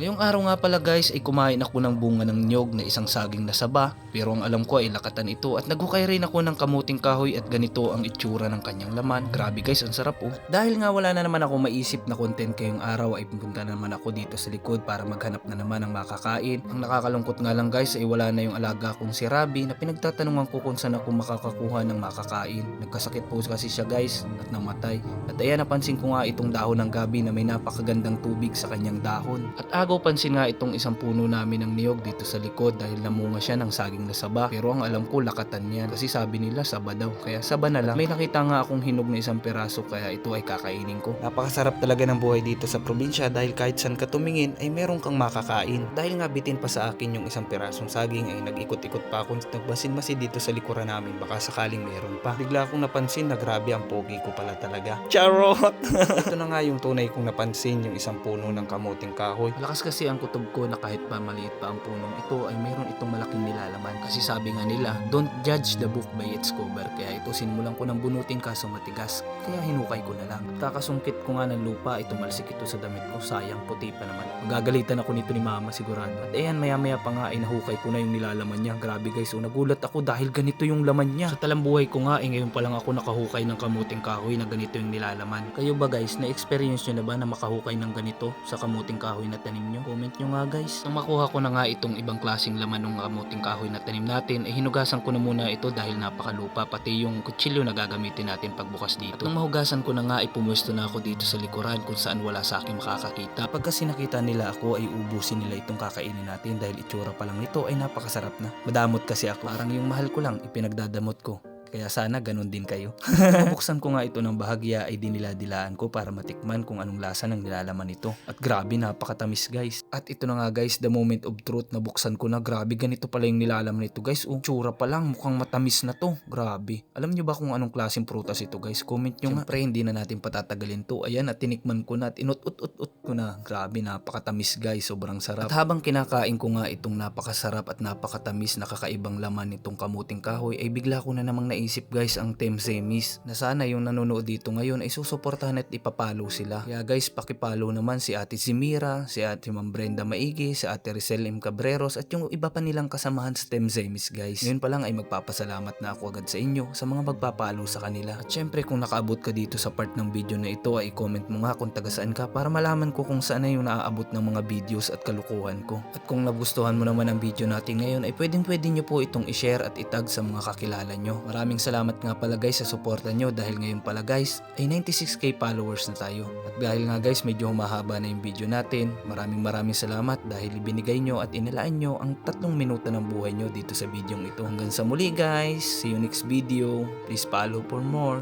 Ngayong araw nga pala guys ay kumain ako ng bunga ng nyog na isang saging na saba pero ang alam ko ay lakatan ito at naghukay rin ako ng kamuting kahoy at ganito ang itsura ng kanyang laman. Grabe guys, ang sarap oh. Dahil nga wala na naman ako maisip na content kayong araw ay pupunta na naman ako dito sa likod para maghanap na naman ng makakain. Ang nakakalungkot nga lang guys ay wala na yung alaga kong si Rabi na pinagtatanungan ko kung saan ako makakakuha ng makakain. Nagkasakit po kasi siya guys at namatay. At ayan napansin ko nga itong dahon ng gabi na may napakagandang tubig sa kanyang dahon. At agaw pansin nga itong isang puno namin ng niyog dito sa likod dahil namunga siya ng saging na saba. Pero ang alam ko lakatan niya kasi sabi nila saba daw. Kaya saba na lang. May nakita nga akong hinog na isang peraso kaya ito ay kakainin ko. Napakasarap talaga ng buhay dito sa probinsya dahil kahit saan ka tumingin ay meron kang makakain. Dahil nga bitin pa sa akin yung isang perasong saging ay nag-ikot-ikot pa ako nagbasin-masin dito sa likuran namin baka sakaling meron pa. Bigla akong napansin na grabe ang pogi ko pala talaga. Charot! Ito na nga yung tunay kong napansin yung isang puno ng kamuting kahoy. Malakas kasi ang kutob ko na kahit pa maliit pa ang punong ito ay meron itong malaking nilalaman. Kasi sabi nga nila, don't judge the book by its cover. Kaya ito sinimulan ko ng bunutin kaso matigas. Kaya hinukay ko na lang. Kakasungkit ko nga ng lupa, ito malsik ito sa damit ko. Sayang, puti pa naman. Magagalitan ako nito ni mama sigurado. At ayan, maya maya pa nga ay nahukay ko na yung nilalaman niya. Grabe guys, so nagulat ako dahil ganito yung laman niya. Sa talambuhay ko nga, eh, ngayon pa lang ako nakahukay ng kamuting kahoy na ganito yung nilalaman. Kayo ba guys, na-experience nyo na ba na makahukay ng ganito sa kamuting kahoy na tanim nyo? Comment nyo nga guys. Nang makuha ko na nga itong ibang klaseng laman ng kamuting kahoy na tanim natin, eh hinugasan ko na muna ito dahil napakalupa, pati yung kutsilyo na gagamitin natin pagbukas dito. At nang mahugasan ko na nga, ay pumuesto na ako dito sa likuran kung saan wala sa akin makakakita. Pag kasi nakita nila ako, ay ubusin nila itong kakainin natin dahil itsura pa lang nito ay napakasarap na. Madamot kasi ako. Parang yung mahal ko lang, ipinagdadamot ko. Kaya sana ganun din kayo. Buksan ko nga ito ng bahagya ay diniladilaan ko para matikman kung anong lasa ng nilalaman nito. At grabe, napakatamis guys. At ito na nga guys, the moment of truth na buksan ko na. Grabe, ganito pala yung nilalaman nito guys. Oh, tsura pa lang, mukhang matamis na to. Grabe. Alam nyo ba kung anong klaseng prutas ito guys? Comment nyo nga. Siyempre, hindi na natin patatagalin to. Ayan, at tinikman ko na at inut-ut-ut-ut ko na. Grabe, napakatamis guys. Sobrang sarap. At habang kinakain ko nga itong napakasarap at napakatamis na kakaibang laman nitong kamuting kahoy, ay bigla ko na namang naisip guys ang Team Semis na sana yung nanonood dito ngayon ay susuportahan at ipapalo sila. Kaya guys, pakipalo naman si Ate Zimira, si Ate Ma'am Brenda Maigi, si Ate Rizal M. Cabreros at yung iba pa nilang kasamahan sa Team Semis guys. Ngayon pa lang ay magpapasalamat na ako agad sa inyo sa mga magpapalo sa kanila. At syempre kung nakaabot ka dito sa part ng video na ito ay comment mo nga kung taga saan ka para malaman ko kung saan na yung naaabot ng mga videos at kalukuhan ko. At kung nagustuhan mo naman ang video natin ngayon ay pwedeng pwede nyo po itong i-share at itag sa mga kakilala nyo. Maraming salamat nga pala guys sa suporta nyo dahil ngayon pala guys ay 96k followers na tayo. At dahil nga guys medyo humahaba na yung video natin, maraming maraming salamat dahil ibinigay nyo at inilaan nyo ang tatlong minuto ng buhay nyo dito sa video ito. Hanggang sa muli guys, see you next video. Please follow for more.